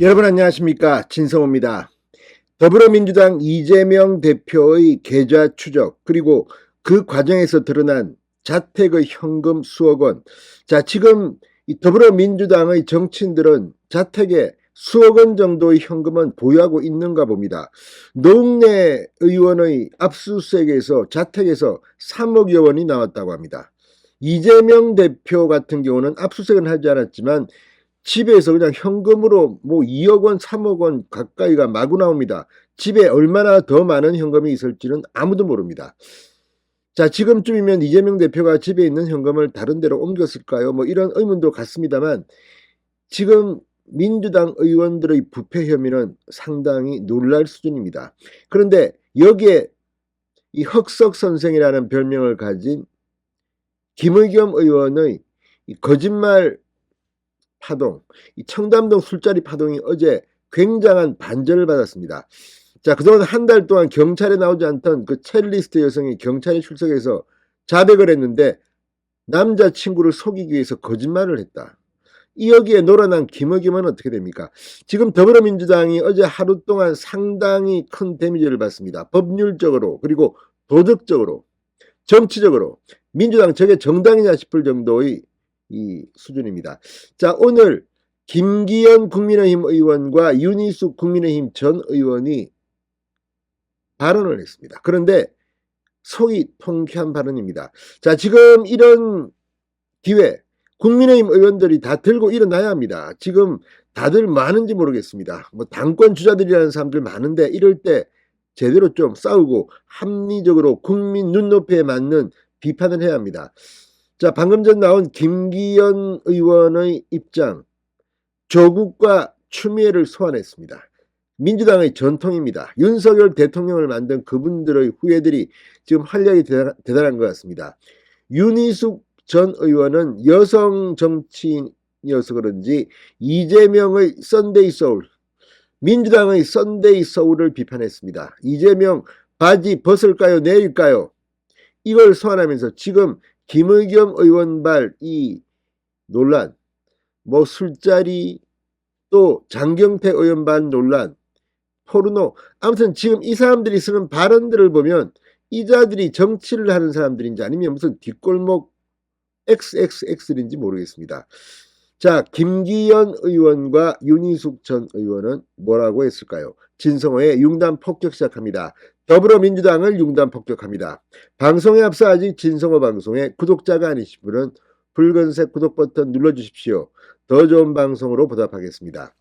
여러분 안녕하십니까 진성호입니다. 더불어민주당 이재명 대표의 계좌 추적 그리고 그 과정에서 드러난 자택의 현금 수억 원. 자 지금 이 더불어민주당의 정치인들은 자택에 수억 원 정도의 현금은 보유하고 있는가 봅니다. 노웅래 의원의 압수수색에서 자택에서 3억여 원이 나왔다고 합니다. 이재명 대표 같은 경우는 압수수색은 하지 않았지만 집에서 그냥 현금으로 뭐 2억 원, 3억 원 가까이가 마구 나옵니다. 집에 얼마나 더 많은 현금이 있을지는 아무도 모릅니다. 자, 지금쯤이면 이재명 대표가 집에 있는 현금을 다른 데로 옮겼을까요? 뭐 이런 의문도 같습니다만 지금 민주당 의원들의 부패 혐의는 상당히 놀랄 수준입니다. 그런데 여기에 이 흑석 선생이라는 별명을 가진 김의겸 의원의 이 거짓말 파동, 이 청담동 술자리 파동이 어제 굉장한 반전을 받았습니다. 자, 그동안 한 달 동안 경찰에 나오지 않던 그 체리리스트 여성이 경찰에 출석해서 자백을 했는데 남자친구를 속이기 위해서 거짓말을 했다. 이 여기에 놀아난 김의겸은 어떻게 됩니까? 지금 더불어민주당이 어제 하루 동안 상당히 큰 데미지를 받습니다. 법률적으로 그리고 도덕적으로 정치적으로 민주당 저게 정당이냐 싶을 정도의 이 수준입니다. 자, 오늘 김기현 국민의힘 의원과 윤희숙 국민의힘 전 의원이 발언을 했습니다. 그런데 속이 통쾌한 발언입니다. 자, 지금 이런 기회 국민의힘 의원들이 다 들고 일어나야 합니다. 지금 다들 많은지 모르겠습니다. 뭐 당권 주자들이라는 사람들 많은데 이럴 때 제대로 좀 싸우고 합리적으로 국민 눈높이에 맞는 비판을 해야 합니다. 자, 방금 전 나온 김기현 의원의 입장, 조국과 추미애를 소환했습니다. 민주당의 전통입니다. 윤석열 대통령을 만든 그분들의 후예들이 지금 활력이 대단한 것 같습니다. 윤희숙 전 의원은 여성 정치인이어서 그런지 이재명의 썬데이 소울, 민주당의 썬데이 소울을 비판했습니다. 이재명 바지 벗을까요? 내릴까요? 이걸 소환하면서 지금 김의겸 의원 발 이 논란, 뭐 술자리, 또 장경태 의원반 논란, 포르노, 아무튼 지금 이 사람들이 쓰는 발언들을 보면 이 자들이 정치를 하는 사람들인지 아니면 무슨 뒷골목 XXX인지 모르겠습니다. 자, 김기현 의원과 윤희숙 전 의원은 뭐라고 했을까요? 진성호의 융단 폭격 시작합니다. 더불어민주당을 융단 폭격합니다. 방송에 앞서 아직 진성호 방송에 구독자가 아니신 분은 붉은색 구독 버튼 눌러주십시오. 더 좋은 방송으로 보답하겠습니다.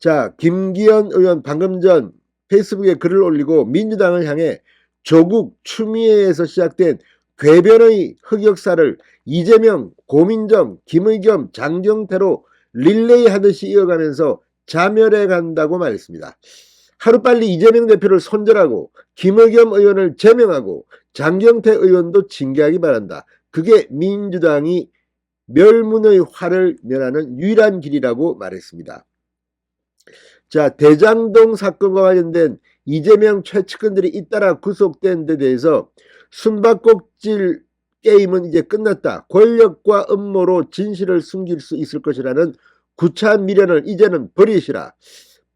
자, 김기현 의원 방금 전 페이스북에 글을 올리고 민주당을 향해 조국 추미애에서 시작된 궤변의 흑역사를 이재명, 고민정, 김의겸, 장경태로 릴레이 하듯이 이어가면서 자멸해 간다고 말했습니다. 하루빨리 이재명 대표를 손절하고 김의겸 의원을 제명하고 장경태 의원도 징계하기 바란다. 그게 민주당이 멸문의 화를 면하는 유일한 길이라고 말했습니다. 자, 대장동 사건과 관련된 이재명 최측근들이 잇따라 구속된 데 대해서 숨바꼭질 게임은 이제 끝났다. 권력과 음모로 진실을 숨길 수 있을 것이라는 구차한 미련을 이제는 버리시라.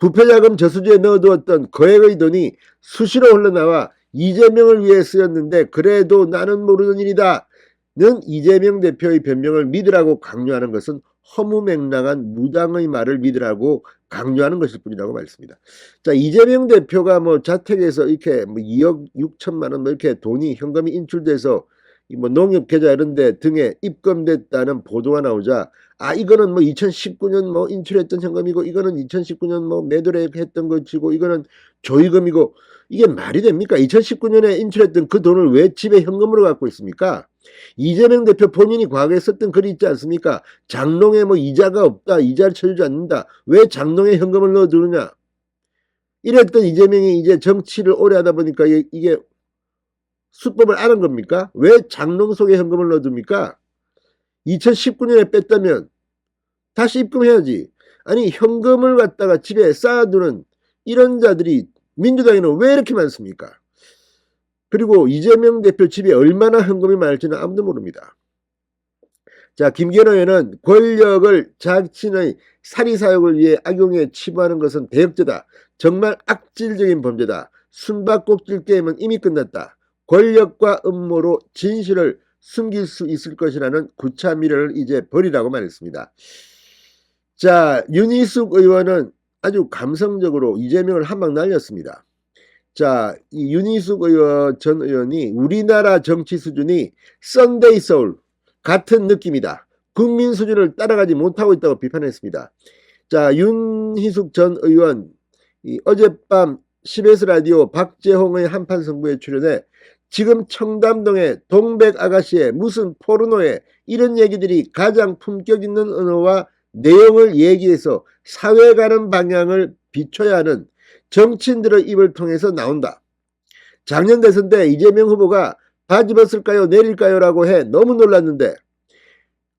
부패자금 저수지에 넣어두었던 거액의 돈이 수시로 흘러나와 이재명을 위해 쓰였는데 그래도 나는 모르는 일이다. 는 이재명 대표의 변명을 믿으라고 강요하는 것은 허무맹랑한 무당의 말을 믿으라고 강요하는 것일 뿐이라고 말했습니다. 자, 이재명 대표가 뭐 자택에서 이렇게 뭐 2억 6천만 원 뭐 이렇게 돈이 현금이 인출돼서 뭐 농협 계좌 이런 데 등에 입금됐다는 보도가 나오자 아 이거는 뭐 2019년 뭐 인출했던 현금이고 이거는 2019년 뭐 매도를 했던 것이고 이거는 조의금이고 이게 말이 됩니까? 2019년에 인출했던 그 돈을 왜 집에 현금으로 갖고 있습니까? 이재명 대표 본인이 과거에 썼던 글이 있지 않습니까? 장롱에 뭐 이자가 없다, 이자를 쳐주지 않는다. 왜 장롱에 현금을 넣어두느냐? 이랬던 이재명이 이제 정치를 오래 하다 보니까 이게 수법을 아는 겁니까? 왜 장롱 속에 현금을 넣어둡니까? 2019년에 뺐다면 다시 입금해야지. 아니 현금을 갖다가 집에 쌓아두는 이런 자들이 민주당에는 왜 이렇게 많습니까? 그리고 이재명 대표 집에 얼마나 현금이 많을지는 아무도 모릅니다. 자, 의원은 권력을 자신의 사리사욕을 위해 악용해 치부하는 것은 대역죄다. 정말 악질적인 범죄다. 숨바꼭질 게임은 이미 끝났다. 권력과 음모로 진실을 숨길 수 있을 것이라는 구차 미래를 이제 버리라고 말했습니다. 자, 윤희숙 의원은 아주 감성적으로 이재명을 한방 날렸습니다. 자, 이 윤희숙 의원 전 의원이 우리나라 정치 수준이 썬데이 서울 같은 느낌이다. 국민 수준을 따라가지 못하고 있다고 비판했습니다. 자, 윤희숙 전 의원 이 어젯밤 CBS 라디오 박재홍의 한판 승부에 출연해 지금 청담동의 동백 아가씨의 무슨 포르노에 이런 얘기들이 가장 품격 있는 언어와 내용을 얘기해서 사회 가는 방향을 비춰야 하는 정치인들의 입을 통해서 나온다. 작년 대선 때 이재명 후보가 바지 벗을까요 내릴까요 라고 해 너무 놀랐는데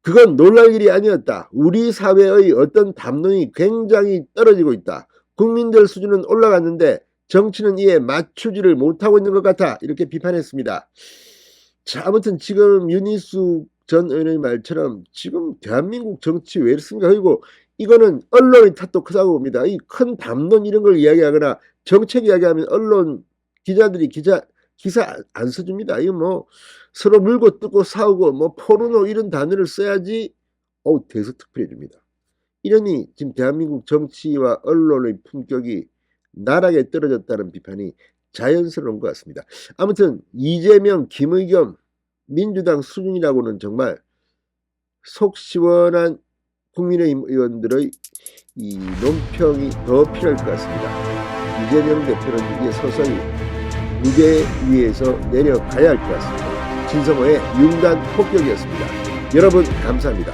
그건 놀랄 일이 아니었다. 우리 사회의 어떤 담론이 굉장히 떨어지고 있다. 국민들 수준은 올라갔는데 정치는 이에 맞추지를 못하고 있는 것 같아. 이렇게 비판했습니다. 자, 아무튼 지금 윤희숙 전 의원의 말처럼 지금 대한민국 정치 왜 이렇습니까? 그리고 이거는 언론의 탓도 크다고 봅니다. 이 큰 담론 이런 걸 이야기하거나 정책 이야기하면 언론 기자들이 기자 기사 안- 안 써줍니다. 이거 뭐 서로 물고 뜯고 싸우고 뭐 포르노 이런 단어를 써야지 어우 대서 특필해 줍니다. 이러니 지금 대한민국 정치와 언론의 품격이 나락에 떨어졌다는 비판이 자연스러운 것 같습니다. 아무튼 이재명, 김의겸, 민주당 수준이라고는 정말 속 시원한 국민의힘 의원들의 이 논평이 더 필요할 것 같습니다. 이재명 대표는 이제 서서히 무게 위에서 내려가야 할 것 같습니다. 진성호의 융단 폭격이었습니다. 여러분 감사합니다.